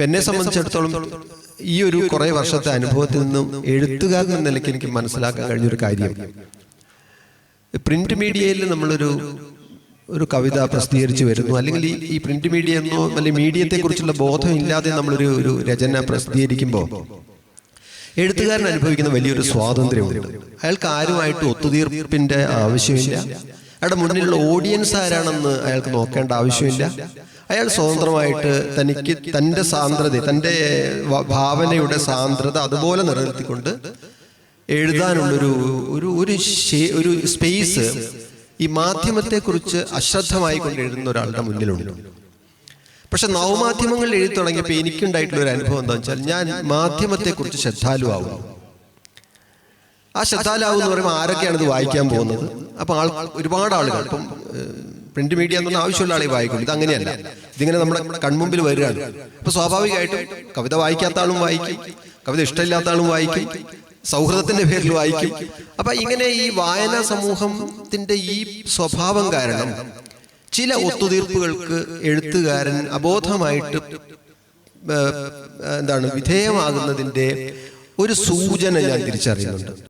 ഇപ്പം എന്നെ സംബന്ധിച്ചിടത്തോളം ഈ ഒരു കുറേ വർഷത്തെ അനുഭവത്തിൽ നിന്നും എഴുത്തുകാരൻ എന്ന നിലയ്ക്ക് എനിക്ക് മനസ്സിലാക്കാൻ കഴിഞ്ഞൊരു കാര്യം. പ്രിന്റ് മീഡിയയിൽ നമ്മളൊരു ഒരു കവിത പ്രസിദ്ധീകരിച്ച് വരുന്നു. അല്ലെങ്കിൽ ഈ പ്രിന്റ് മീഡിയ എന്നോ അല്ലെങ്കിൽ മീഡിയത്തെ കുറിച്ചുള്ള ബോധം ഇല്ലാതെ നമ്മളൊരു ഒരു രചന പ്രസിദ്ധീകരിക്കുമ്പോൾ എഴുത്തുകാരൻ അനുഭവിക്കുന്ന വലിയൊരു സ്വാതന്ത്ര്യമുണ്ട്. അയാൾക്ക് ആരുമായിട്ട് ഒത്തുതീർപ്പിന്റെ ആവശ്യമില്ല. അയാളുടെ മുന്നിലുള്ള ഓഡിയൻസ് ആരാണെന്ന് അയാൾക്ക് നോക്കേണ്ട ആവശ്യമില്ല. അയാൾ സ്വതന്ത്രമായിട്ട് തനിക്ക് തന്റെ സാന്ദ്രത തന്റെ ഭാവനയുടെ സാന്ദ്രത അതുപോലെ നിലനിർത്തിക്കൊണ്ട് എഴുതാനുള്ളൊരു ഒരു ഒരു ഒരു സ്പേസ് ഈ മാധ്യമത്തെക്കുറിച്ച് അശ്രദ്ധമായി കൊണ്ട് എഴുതുന്ന ഒരാളുടെ മുന്നിലുണ്ട്. പക്ഷെ നവമാധ്യമങ്ങളിൽ എഴുതി തുടങ്ങിയപ്പോൾ എനിക്കുണ്ടായിട്ടുള്ള ഒരു അനുഭവം എന്താ വെച്ചാൽ ഞാൻ മാധ്യമത്തെക്കുറിച്ച് ശ്രദ്ധാലുവാകുന്നു. ആ ശ്രദ്ധാലാവ് എന്ന് പറയുമ്പോൾ ആരൊക്കെയാണ് ഇത് വായിക്കാൻ പോകുന്നത്? അപ്പോൾ ആൾ ഒരുപാട് ആളുകൾ. ഇപ്പം പ്രിന്റ് മീഡിയ എന്നൊന്നും ആവശ്യമുള്ള ആളെ വായിക്കും. ഇത് അങ്ങനെയല്ല. ഇതിങ്ങനെ നമ്മുടെ കൺമുമ്പിൽ വരികയാണ്. അപ്പൊ സ്വാഭാവികമായിട്ടും കവിത വായിക്കാത്ത ആളും വായിക്കും. കവിത ഇഷ്ടമില്ലാത്ത ആളും വായിക്കും. സൗഹൃദത്തിന്റെ പേരിൽ വായിക്കും. അപ്പൊ ഇങ്ങനെ ഈ വായനാ സമൂഹത്തിന്റെ ഈ സ്വഭാവം കാരണം ചില ഒത്തുതീർപ്പുകൾക്ക് എഴുത്തുകാരൻ അബോധമായിട്ട് എന്താണ് വിധേയമാകുന്നതിന്റെ ഒരു സൂചന ഞാൻ തിരിച്ചറിയുന്നുണ്ട്.